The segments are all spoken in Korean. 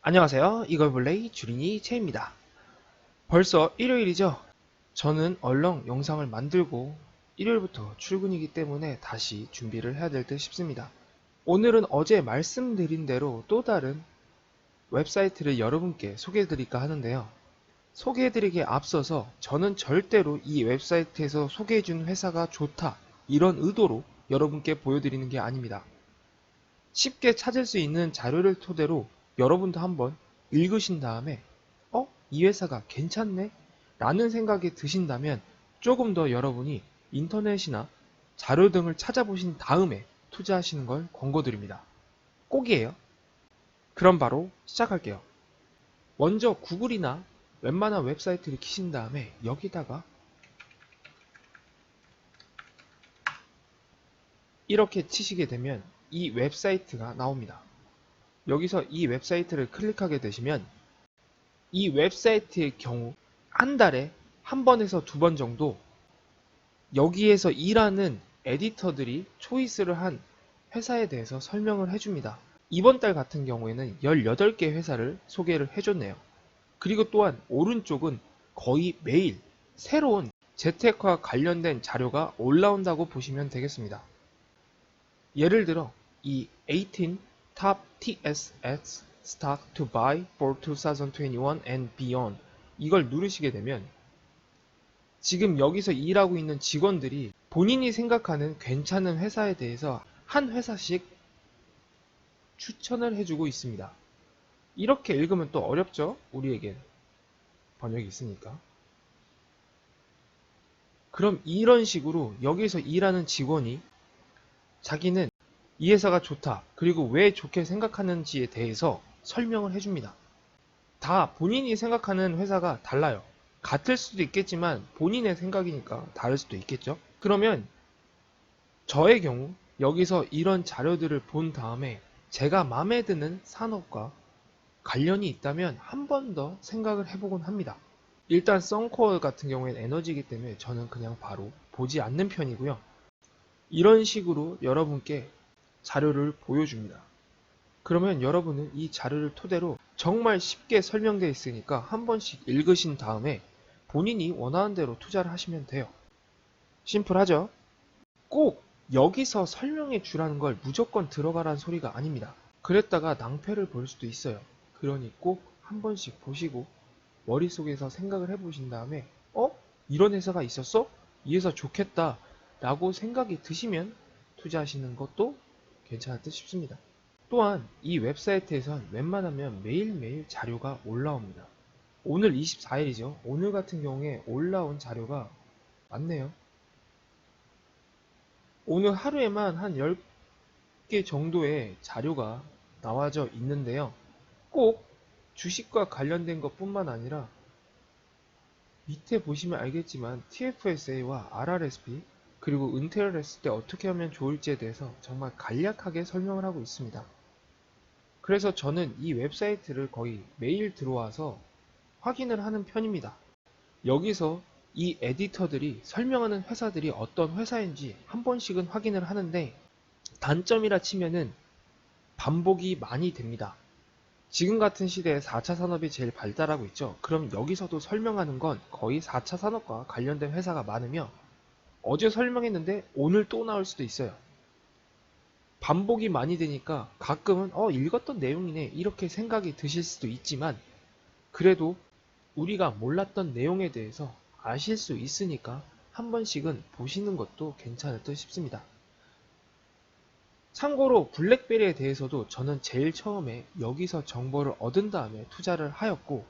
안녕하세요. 이걸블레이 주린이 채입니다. 벌써 일요일이죠? 저는 얼렁 영상을 만들고 일요일부터 출근이기 때문에 다시 준비를 해야 될 듯 싶습니다. 오늘은 어제 말씀드린 대로 또 다른 웹사이트를 여러분께 소개해드릴까 하는데요. 소개해드리기에 앞서서 저는 절대로 이 웹사이트에서 소개해준 회사가 좋다 이런 의도로 여러분께 보여드리는 게 아닙니다. 쉽게 찾을 수 있는 자료를 토대로 여러분도 한번 읽으신 다음에 어? 이 회사가 괜찮네? 라는 생각이 드신다면 조금 더 여러분이 인터넷이나 자료 등을 찾아보신 다음에 투자하시는 걸 권고드립니다. 꼭이에요. 그럼 바로 시작할게요. 먼저 구글이나 웬만한 웹사이트를 키신 다음에 여기다가 이렇게 치시게 되면 이 웹사이트가 나옵니다. 여기서 이 웹사이트를 클릭하게 되시면 이 웹사이트의 경우 한 달에 한 번에서 두 번 정도 여기에서 일하는 에디터들이 초이스를 한 회사에 대해서 설명을 해줍니다. 이번 달 같은 경우에는 18개 회사를 소개를 해줬네요. 그리고 또한 오른쪽은 거의 매일 새로운 재테크와 관련된 자료가 올라온다고 보시면 되겠습니다. 예를 들어 이 18 Top TSX Stock to Buy for 2021 and Beyond 이걸 누르시게 되면 지금 여기서 일하고 있는 직원들이 본인이 생각하는 괜찮은 회사에 대해서 한 회사씩 추천을 해주고 있습니다. 이렇게 읽으면 또 어렵죠? 우리에겐 번역이 있으니까. 그럼 이런 식으로 여기서 일하는 직원이 자기는 이 회사가 좋다. 그리고 왜 좋게 생각하는지에 대해서 설명을 해줍니다. 다 본인이 생각하는 회사가 달라요. 같을 수도 있겠지만 본인의 생각이니까 다를 수도 있겠죠. 그러면 저의 경우 여기서 이런 자료들을 본 다음에 제가 마음에 드는 산업과 관련이 있다면 한 번 더 생각을 해보곤 합니다. 일단 썬코어 같은 경우에는 에너지이기 때문에 저는 그냥 바로 보지 않는 편이고요. 이런 식으로 여러분께 자료를 보여줍니다. 그러면 여러분은 이 자료를 토대로 정말 쉽게 설명되어 있으니까 한 번씩 읽으신 다음에 본인이 원하는 대로 투자를 하시면 돼요. 심플하죠? 꼭 여기서 설명해 주라는 걸 무조건 들어가라는 소리가 아닙니다. 그랬다가 낭패를 볼 수도 있어요. 그러니 꼭 한 번씩 보시고 머릿속에서 생각을 해보신 다음에 어? 이런 회사가 있었어? 이 회사 좋겠다 라고 생각이 드시면 투자하시는 것도 괜찮을 듯 싶습니다. 또한 이 웹사이트에선 웬만하면 매일매일 자료가 올라옵니다. 오늘 24일이죠. 오늘 같은 경우에 올라온 자료가 많네요. 오늘 하루에만 한 10개 정도의 자료가 나와져 있는데요. 꼭 주식과 관련된 것 뿐만 아니라 밑에 보시면 알겠지만 TFSA와 RRSP 그리고 은퇴를 했을 때 어떻게 하면 좋을지에 대해서 정말 간략하게 설명을 하고 있습니다. 그래서 저는 이 웹사이트를 거의 매일 들어와서 확인을 하는 편입니다. 여기서 이 에디터들이 설명하는 회사들이 어떤 회사인지 한 번씩은 확인을 하는데 단점이라 치면은 반복이 많이 됩니다. 지금 같은 시대에 4차 산업이 제일 발달하고 있죠. 그럼 여기서도 설명하는 건 거의 4차 산업과 관련된 회사가 많으며 어제 설명했는데 오늘 또 나올 수도 있어요. 반복이 많이 되니까 가끔은 어 읽었던 내용이네 이렇게 생각이 드실 수도 있지만 그래도 우리가 몰랐던 내용에 대해서 아실 수 있으니까 한 번씩은 보시는 것도 괜찮을 듯 싶습니다. 참고로 블랙베리에 대해서도 저는 제일 처음에 여기서 정보를 얻은 다음에 투자를 하였고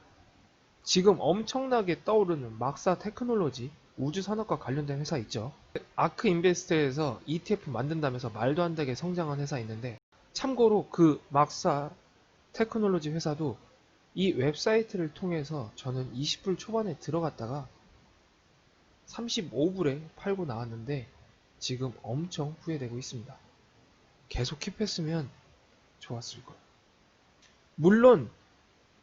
지금 엄청나게 떠오르는 막사 테크놀로지 우주 산업과 관련된 회사 있죠. 아크 인베스트에서 ETF 만든다면서 말도 안 되게 성장한 회사 있는데 참고로 그 막사 테크놀로지 회사도 이 웹사이트를 통해서 저는 20불 초반에 들어갔다가 35불에 팔고 나왔는데 지금 엄청 후회되고 있습니다. 계속 킵했으면 좋았을 걸. 물론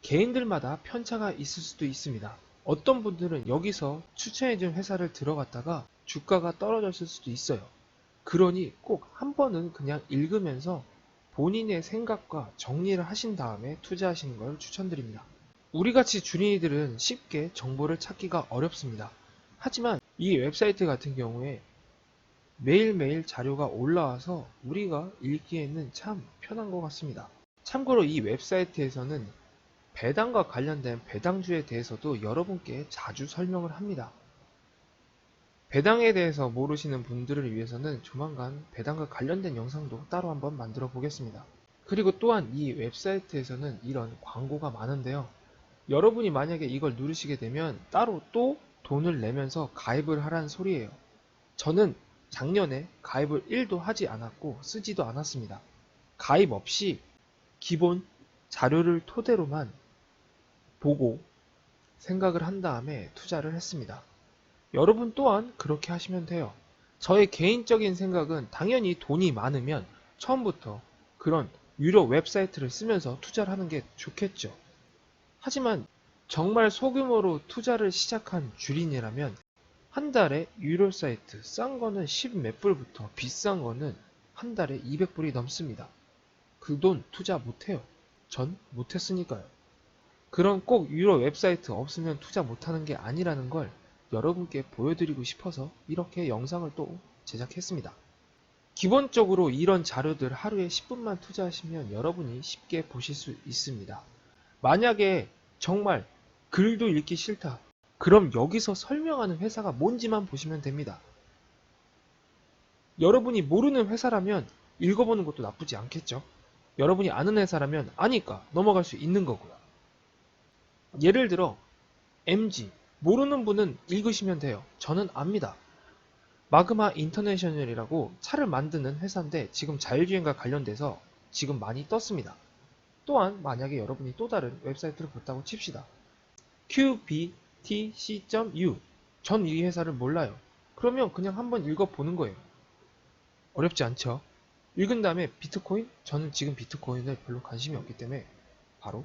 개인들마다 편차가 있을 수도 있습니다. 어떤 분들은 여기서 추천해준 회사를 들어갔다가 주가가 떨어졌을 수도 있어요. 그러니 꼭 한 번은 그냥 읽으면서 본인의 생각과 정리를 하신 다음에 투자하시는 걸 추천드립니다. 우리같이 주린이들은 쉽게 정보를 찾기가 어렵습니다. 하지만 이 웹사이트 같은 경우에 매일매일 자료가 올라와서 우리가 읽기에는 참 편한 것 같습니다. 참고로 이 웹사이트에서는 배당과 관련된 배당주에 대해서도 여러분께 자주 설명을 합니다. 배당에 대해서 모르시는 분들을 위해서는 조만간 배당과 관련된 영상도 따로 한번 만들어 보겠습니다. 그리고 또한 이 웹사이트에서는 이런 광고가 많은데요. 여러분이 만약에 이걸 누르시게 되면 따로 또 돈을 내면서 가입을 하라는 소리예요. 저는 작년에 가입을 1도 하지 않았고 쓰지도 않았습니다. 가입 없이 기본 자료를 토대로만 보고 생각을 한 다음에 투자를 했습니다. 여러분 또한 그렇게 하시면 돼요. 저의 개인적인 생각은 당연히 돈이 많으면 처음부터 그런 유료 웹사이트를 쓰면서 투자를 하는 게 좋겠죠. 하지만 정말 소규모로 투자를 시작한 주린이라면 한 달에 유료 사이트 싼 거는 10 몇 불부터 비싼 거는 한 달에 200불이 넘습니다. 그 돈 투자 못해요. 전 못했으니까요. 그런 꼭 유료 웹사이트 없으면 투자 못하는 게 아니라는 걸 여러분께 보여드리고 싶어서 이렇게 영상을 또 제작했습니다. 기본적으로 이런 자료들 하루에 10분만 투자하시면 여러분이 쉽게 보실 수 있습니다. 만약에 정말 글도 읽기 싫다. 그럼 여기서 설명하는 회사가 뭔지만 보시면 됩니다. 여러분이 모르는 회사라면 읽어보는 것도 나쁘지 않겠죠? 여러분이 아는 회사라면 아니까 넘어갈 수 있는 거고요. 예를 들어 MG 모르는 분은 읽으시면 돼요. 저는 압니다. 마그마 인터내셔널이라고 차를 만드는 회사인데 지금 자율주행과 관련돼서 지금 많이 떴습니다. 또한 만약에 여러분이 또 다른 웹사이트를 봤다고 칩시다. qbtc.u 전 이 회사를 몰라요. 그러면 그냥 한번 읽어보는 거예요. 어렵지 않죠? 읽은 다음에 비트코인? 저는 지금 비트코인에 별로 관심이 없기 때문에 바로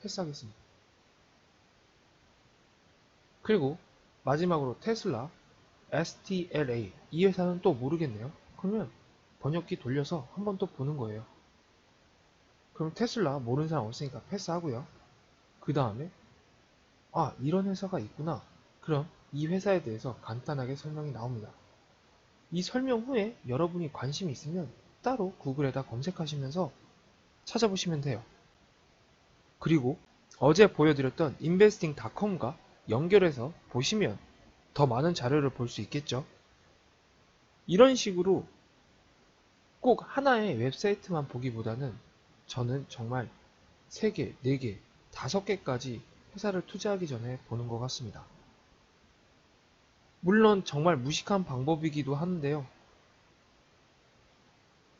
패스하겠습니다. 그리고 마지막으로 테슬라 STLA 이 회사는 또 모르겠네요. 그러면 번역기 돌려서 한 번 또 보는 거예요. 그럼 테슬라 모르는 사람 없으니까 패스하고요. 그 다음에 아 이런 회사가 있구나. 그럼 이 회사에 대해서 간단하게 설명이 나옵니다. 이 설명 후에 여러분이 관심이 있으면 따로 구글에다 검색하시면서 찾아보시면 돼요. 그리고 어제 보여드렸던 investing.com과 연결해서 보시면 더 많은 자료를 볼 수 있겠죠. 이런 식으로 꼭 하나의 웹사이트만 보기보다는 저는 정말 3개, 4개, 5개까지 회사를 투자하기 전에 보는 것 같습니다. 물론 정말 무식한 방법이기도 한데요.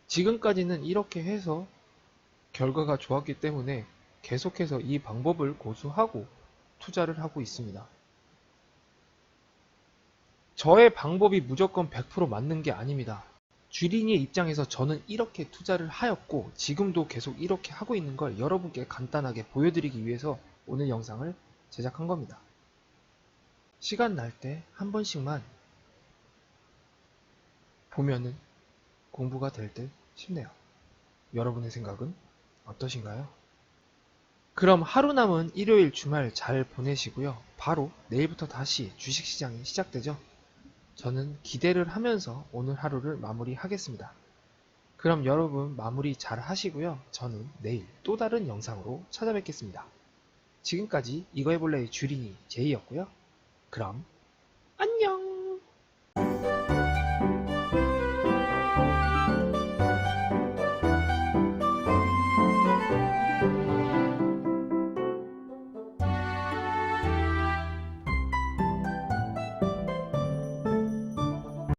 지금까지는 이렇게 해서 결과가 좋았기 때문에 계속해서 이 방법을 고수하고 투자를 하고 있습니다. 저의 방법이 무조건 100% 맞는 게 아닙니다. 주린이의 입장에서 저는 이렇게 투자를 하였고 지금도 계속 이렇게 하고 있는 걸 여러분께 간단하게 보여드리기 위해서 오늘 영상을 제작한 겁니다. 시간 날 때 한 번씩만 보면은 공부가 될 듯 싶네요. 여러분의 생각은 어떠신가요? 그럼 하루 남은 일요일 주말 잘 보내시고요. 바로 내일부터 다시 주식시장이 시작되죠. 저는 기대를 하면서 오늘 하루를 마무리하겠습니다. 그럼 여러분 마무리 잘 하시고요. 저는 내일 또 다른 영상으로 찾아뵙겠습니다. 지금까지 이거 해볼래의 주린이 제이였고요. 그럼